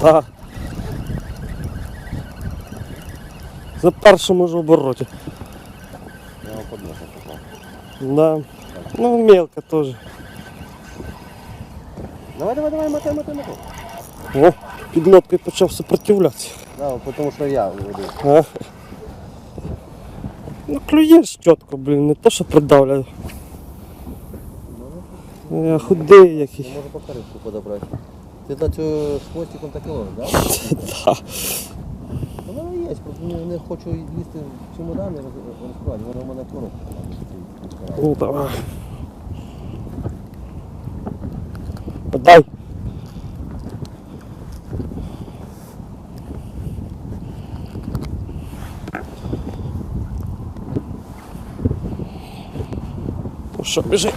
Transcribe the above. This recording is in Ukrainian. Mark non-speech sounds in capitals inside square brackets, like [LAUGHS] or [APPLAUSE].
Так. За першому ж обороті. Я вам подношу попав. Да. Ну, мелко теж. Давай, давай, давай, мотай, мотай, мотай. О, під лодкою почав супротивлятися. Да, тому що я веду. Ну, клюєш чітко, блін, не то, що придавляю. Я худий який. Я можу повторитку подобрати. Ти на цю з хвостиком так і ловиш, да? [LAUGHS] Да. Ну, воно є, просто не, хочу їсти в чемодан і роз- розкривати, воно в мене в коробку. Ну давай. Подай. Ну що, біжи.